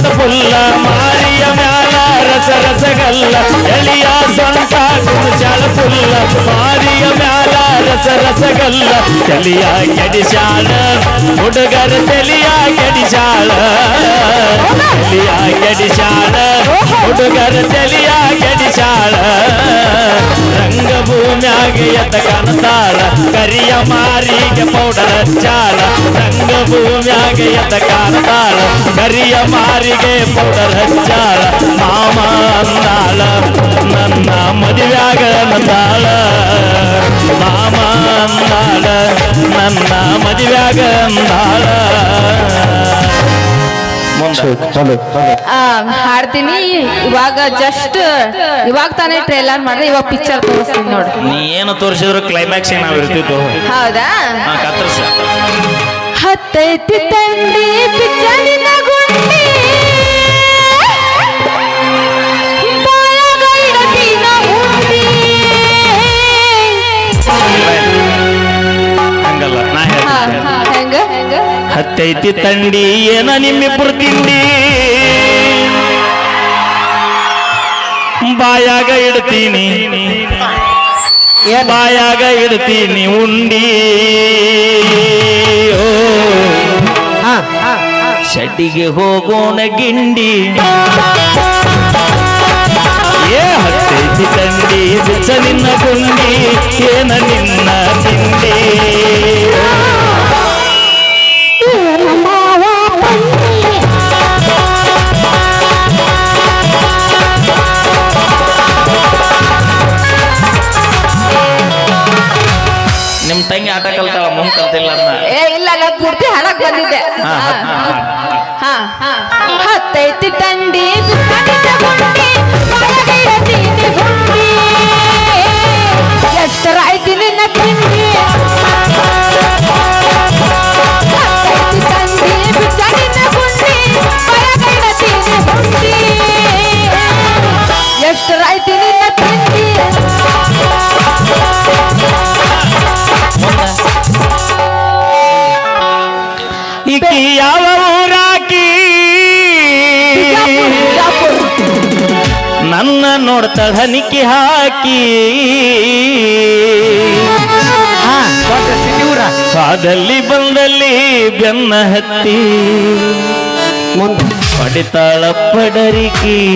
ಕುಡಿಯೋದ ಪುಲ್ಲ, ಮಾರಿಯ ಮ್ಯಾಲ ರಸ ರಸಗಲ್ಲ, ಎಳಿಯ ಸೊಂಟ ಕುಡಿಸಾಳ ಪುಲ್ಲ, ಮಾರಿಯ ಮ್ಯಾಲ ರಸ ರಸಗಲ್ಲ ತಲಿಯ ಕೆಡಿಸಾಳ ಹುಡುಗರ ತಲಿಯ ಕೆಡಿಸಾಳ ತಲಿಯ ಕೆಡಿಸಾಳ ಹುಡುಗರ ತಲಿಯ ಕೆಡಿಸಾಳ ರಂಗಭೂಮ್ಯಾಗ ಎದ್ದ ಕಾಣತಾಳ ಕರಿಯ ಮಾರಿಗೆ ಪೌಡರ್ ಹಚ್ಚಾಳ ರಂಗಭೂಮ್ಯಾಗ ಎದ್ದ ಕಾಣತಾಳ ಕರಿಯ ಮಾರಿಗೆ ಪೌಡರ್ ಹಚ್ಚಾಳ ಮಾಮ ಅಂದಾಳ, ನನ್ನ ಮದುವೆಯಾಗ ನಂದಾಳ ಮಾಮ ಅಂದಾಳ, ನನ್ನ ಮದುವೆಯಾಗ ಅಂದಾಳ ಹಾಡ್ತೀನಿ. ಇವಾಗ ಜಸ್ಟ್ ಇವಾಗ ತಾನೇ ಟ್ರೈಲರ್ ಮಾಡಿದ್ರೆ ಇವಾಗ ಪಿಕ್ಚರ್ ತೋರಿಸ್ತೀನಿ ನೋಡಿ. ನೀ ಏನು ತೋರಿಸಿದ್ರು ಕ್ಲೈಮ್ಯಾಕ್ಸ್ ಏನಾಗಿರ್ತಿತ್ತು ಇರ್ತಿತ್ತು ಹೌದಾ? ಕತ್ತರ್ಸ. ಹತ್ತೈತಿ ತಂಡಿ ಪಿಚ್ಚರಿನ ಗುಂಡಿ. ಹಂಗಲ್ಲ. ನಾ ಹಾ, ಹೇಳ್ತೀನಿ ಹತ್ತೈತಿ ತಂಡಿ ಏನ ನಿಮ್ಮಿಬ್ರು ತಿಂಡಿ? ಬಾಯಾಗ ಇಡ್ತೀನಿ. ಬಾಯಾಗ ಇಡ್ತೀನಿ ಉಂಡಿ. ಶೆಡ್ಡಿಗೆ ಹೋಗೋಣ ಗಿಂಡಿ. ಏ ಹತ್ತೈತಿ ತಂಡಿ ಬಿಚ್ಚ ನಿನ್ನ ಗುಂಡಿ ಏನ ನಿನ್ನ ತಿಂಡಿ? ಆಟ ಕಲ್ತಾಳ ಮುಂದ್ ಕಲ್ತಿಲ್ಲ. ಏ ಇಲ್ಲ ಪೂರ್ತಿ ಹಾಡಕ್ ಬಂದಿದ್ದೆ ಹಾ, ಹಾ. ಹತ್ತೈತಿ ನೋಡ್ತಾಳ ಹನಿಕೆ ಹಾಕಿ. ಕಾದಲ್ಲಿ ಬಂದಲ್ಲಿ ಬೆನ್ನ ಹತ್ತಿ. ಮುಂದೆ. ಪಡಿತಾಳ ಪಡರಿಕಿ.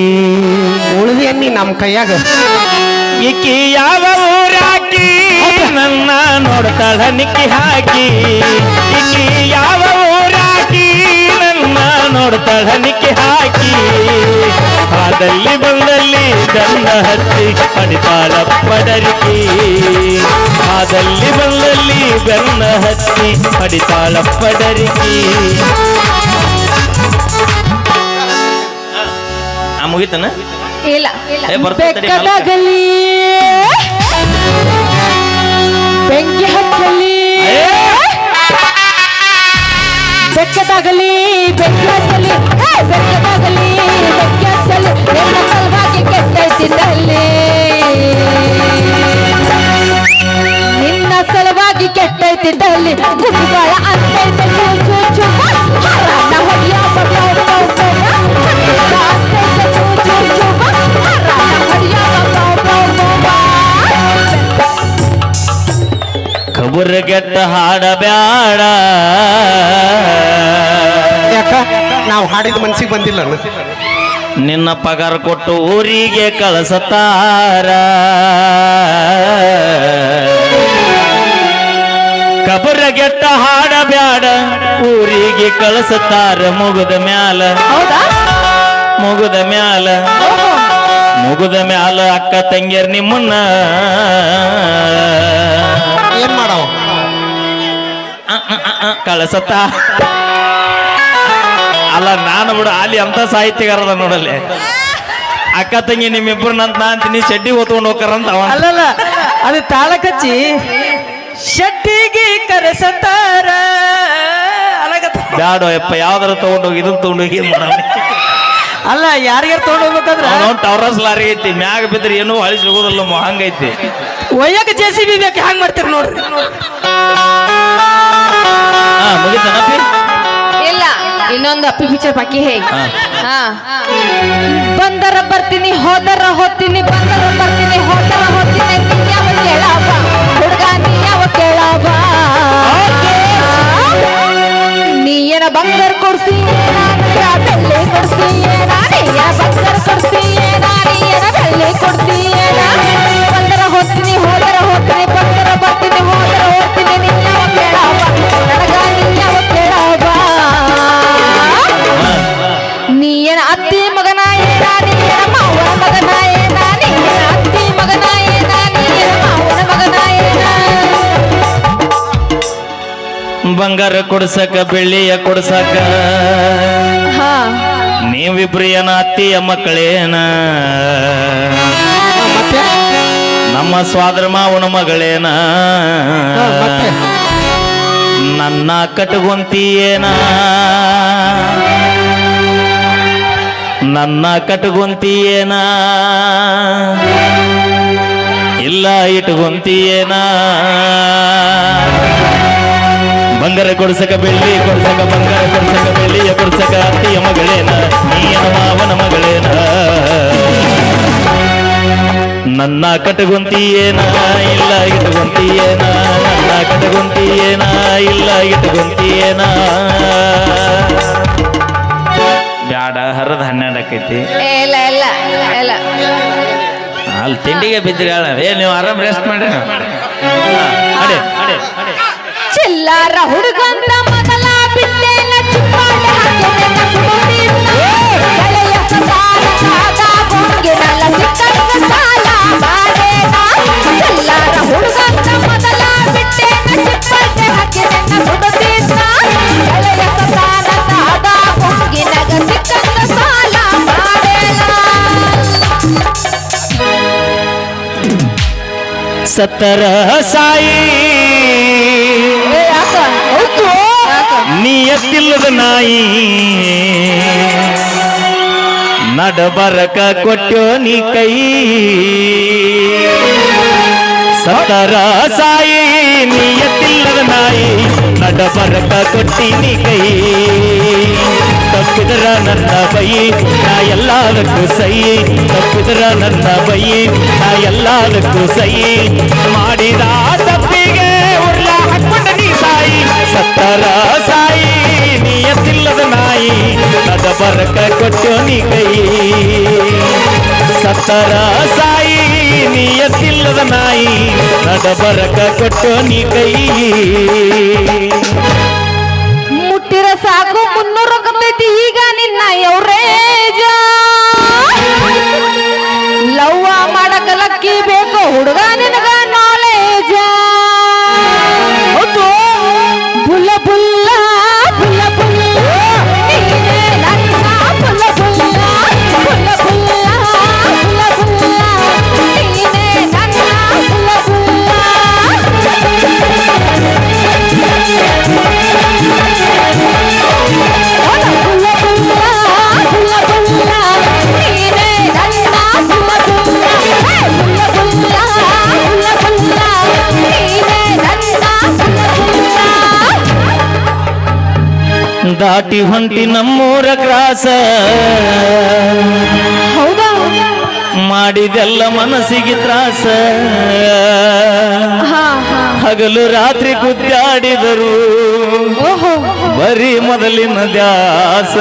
ಉಳಿದೇನಿ ನಮ್ಮ ಕೈಯಾಗ. ಈಕಿ ಯಾವ ಊರಾಕಿ? ನನ್ನ ನೋಡ್ತಾಳ ನಿಕ್ಕಿ ಹಾಕಿ. ಈಕಿ ಯಾವ ನೋಡ್ತಾಳ ಹನಿಕಿ ಹಾಕಿ. ಆದಲ್ಲಿ ಬಂದಲ್ಲಿ ಬೆನ್ನ ಹತ್ತಿ ಪಡಿತಾಳ ಪಡರಿಕಿ ಆದಲ್ಲಿ ಬಂದಲ್ಲಿ ಬೆನ್ನ ಹತ್ತಿ ಪಡಿತಾಳ ಪಡರಿಕಿ ಆ ಮುಗಿತನ? ಇಲ್ಲ. ಬೆಕ್ಕದಾಗಲಿ. ಬೆಂಕಿ ಹಚ್ಚಲಿ. ಬೆಕ್ಕದಾಗಲಿ ಬೆಕ್ಕಲಿ ಬೆಕ್ಕದಾಗಲಿ ಬೆಂಕಿ ಹಚ್ಚಲಿ ನಿನ್ನ ಸಲುವಾಗಿ ಕೆಟ್ಟೈತಿ ತಲ್ಲಿ ನಿನ್ನ ಸಲುವಾಗಿ ಕೆಟ್ಟೈತಿ ತಲ್ಲಿ ಗುಬ್ಬಾಳ ಅಂತೈತೆ ಚೂ ಬಬ್ಲೌ ಬೌ ನಾವು ಹಾಡಿದ ಮನ್ಸಿಗೆ ಬಂದಿಲ್ಲ ನಿನ್ನ ಪಗಾರ ಕೊಟ್ಟು ಊರಿಗೆ ಕಳಿಸತಾರ. ಹಾಡ ಬ್ಯಾಡ ಊರಿಗೆ ಕಳಸತಾರ ಮುಗದ ಮ್ಯಾಲ. ಹೌದಾ? ಮುಗುದ ಮ್ಯಾಲ. ಮುಗುದ ಮ್ಯಾಲ ಅಕ್ಕ ತಂಗಿಯರ್ ನಿಮ್ಮನ್ನ. ಏನ್ ಮಾಡವ? ಕಳಸತ್ತ ಅಲ್ಲ ನಾನು ಬಿಡು ಅಲ್ಲಿ ಅಂತ ಸಾಹಿತ್ಯಗಾರದ ನೋಡಲ್ಲಿ. ಅಕ್ಕ ತಂಗಿ ನಿಮ್ಮಿಬ್ಬರು ನಂತ ನಾ ಅಂತೀನಿ ಶೆಡ್ಡಿ ಹೊತ್ಕೊಂಡು ಹೋಗ್ತಾರಂತ ಅವ. ಅಲ್ಲಲ್ಲ ಅದು ತಾಳ ಕಚ್ಚಿ ಶೆಟ್ಟಿಗೆ ಕರೆಸತಾರ ಬ್ಯಾಡೋ ಯಪ್ಪ ಯಾವ್ದಾರ ತಗೊಂಡೋಗಿ ಇದನ್ನ ತಗೊಂಡೋಗಿ ಏನ್ ಮಾಡೋಣ ಅಲ್ಲ ಯಾರಿಗಾರ ತೊಗೊಂಡು ಹೋಗ್ಬೇಕಂದ್ರ? ಅವನು ಟವರಸ್ ಲಾರಿ ಐತಿ ಮ್ಯಾಗ ಬಿದ್ರೆ ಏನೂ ಹಳಿ ಸಿಗೋದಿಲ್ಲ ಹಂಗೈತಿ. ಒಯ್ಯಕ್ಕೆ ಜೆ ಸಿ ಬಿ ಬೇಕು ಹ್ಯಾಂಗ್ ಮಾಡ್ತೀರಿ ನೋಡ್ರಿ? ಇನ್ನೊಂದು ಅಪ್ಪಿ ಪಿಕ್ಚರ್ ಬಾಕಿ ಹೇಗೆ ಹಾ. ಹಾ. ಬಂದರ ಬರ್ತೀನಿ ಹೋದರ ಹೋಗ್ತೀನಿ ಬಂದರ ಬರ್ತೀನಿ ಹೋದರ ಹೋಗ್ತೀನಿ ಯಾವ ಕೇಳವ? ಹುಡುಗ ನೀ ಯಾವ ಕೇಳವ? ನೀ ಏನ ಬಂಗಾರ ಕೊಡ್ಸಿ ಏನ ಬೆಳ್ಳಿ ಕೊಡ್ಸಿ ಬಂಗಾರ ಕೊಡ್ಸಿ ಏನ ನೀ ಏನ ಬೆಳ್ಳಿ ಕೊಡ್ಸಿ ಏನ ಅತ್ತಿ ಮಾವನ ಅತ್ತಿ ಮಾವನ ಬಂಗಾರ ಕೊಡ್ಸಕ ಬೆಳ್ಳಿಯ ಕೊಡ್ಸಕ. ಹಾ. ನೀವಿಬ್ರು ಏನ ಅತ್ತಿಯ ಮಕ್ಕಳೇನ? ನಮ್ಮ ಸ್ವಾದ್ರ ಮಾವನ ಮಗಳೇನ? ನನ್ನ ಕಟಗುಂತಿಯೇನ? ನನ್ನ ಕಟ್ಗೊಂತಿಯೇನ? ಇಲ್ಲ ಇಟ್ಕೊಂತಿಯೇನ ಬಂಗಾರ ಕೊಡ್ಸಕ ಬೆಳ್ಳಿ, ಕೊಡ್ಸಕ ಬಂಗಾರ, ಕೊಡ್ಸಕ ಬೆಳ್ಳಿಯ ಕೊಡ್ಸಕ ಅತ್ತಿಯ ಮಗಳೇನ? ನೀನ ಮಾವನ ಮಗಳೇನ? ನನ್ನ ಕಟಗುಂತಿಯೇನ? ಇಲ್ಲ ಇಟ್ಕೊಂತಿಯೇನ ನನ್ನ ಕಟಗುಂತಿಯೇನ? ಇಲ್ಲ ಇಟ್ಕೊಂತಿಯೇನ ಬ್ಯಾಡ ಹರದ ಹನ್ನೆರಡು ಆಕೈತಿ. ಏ, ಇಲ್ಲ ಇಲ್ಲ ಇಲ್ಲ. ಅಲ್ಲಿ ತಿಂಡಿಗೆ ಬಿದ್ದಿರಲ್ಲ ಏ ನೀವು ಆರಾಮ್ ರೆಸ್ಟ್ ಮಾಡಿ ಚಿಲ್ಲಾರ ಹುಡುಗಂತ ಸತ್ತರ ಸಾಯಿ ಯಾಕ ಹೌದು ಯಾಕ ನೀ ಎತ್ತಿಲ್ಲದ ನಾಯಿ ನಡಬರಕ ಕೊಟ್ಟೋ ನೀ ಕೈ ಸತ್ತರ ಸಾಯಿ ನೀ ಎತ್ತಿಲ್ಲದ ನಾಯಿ ನಡಬರಕ ಕೊಟ್ಟಿ ನೀ ಕೈ ತಪ್ಪಿದ್ರ ನನ್ನ ಬೈ ನಾ ಎಲ್ಲದಕ್ಕೂ ಸೈ ತಪ್ಪಿದ್ರ ನನ್ನ ಬೈ ನಾ ಎಲ್ಲದಕ್ಕೂ ಸೈ ಮಾಡಿದ ತಪ್ಪಿಗೆ ಉರ್ಲ ಹಾಕೊಂಡ ನೀ ಸಾಯಿ ಸತ್ತರ ಸಾಯಿ ನೀ ಎತ್ತಿಲ್ಲದ ನಾಯಿ ನದ ಬರಕ ಕೊಟ್ಟು ನೀ ಕೈ ಸತ್ತರ ಸಾಯಿ ನೀ ಎತ್ತಿಲ್ಲದ ನಾಯಿ ನದ ಬರಕ ಕೊಟ್ಟು ನೀ ಕೈ ಮುಟ್ಟಿರ ಸಾಕು ಮುನ್ನೂರು ರೊಕ್ಕತೈತಿ ಈಗ ನಿನ್ನ ಎವ್ರೇಜ. ಲವ್ವ ಮಾಡಕ ಲಕ್ಕಿ ಬೇಕು ಹುಡುಗ ದಾಟಿ ಹೊಂಟಿ ನಮ್ಮೂರ ಕ್ರಾಸ. ಹೌದಾ? ಮಾಡಿದೆಲ್ಲ ಮನಸ್ಸಿಗೆ ತ್ರಾಸ. ಹಗಲು ರಾತ್ರಿ ಗುದ್ದಾಡಿದರು ಬರೀ ಮೊದಲಿನ ದ್ಯಾಸ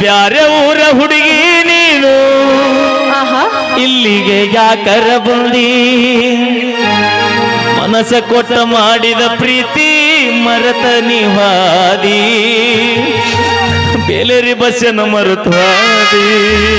ಬ್ಯಾರೆ ಊರ ಹುಡುಗಿ ನೀನು. ಇಲ್ಲಿಗೆ ಯಾಕರ ಬಂದಿ? ಮನಸ್ಸ ಕೊಟ್ಟ ಮಾಡಿದ ಪ್ರೀತಿ ಮರತ ನಿವಾದಿ. ಬೇಲೇರಿ ಬಸ್ಸನ್ನು ಮರುತ್ವಾದಿ.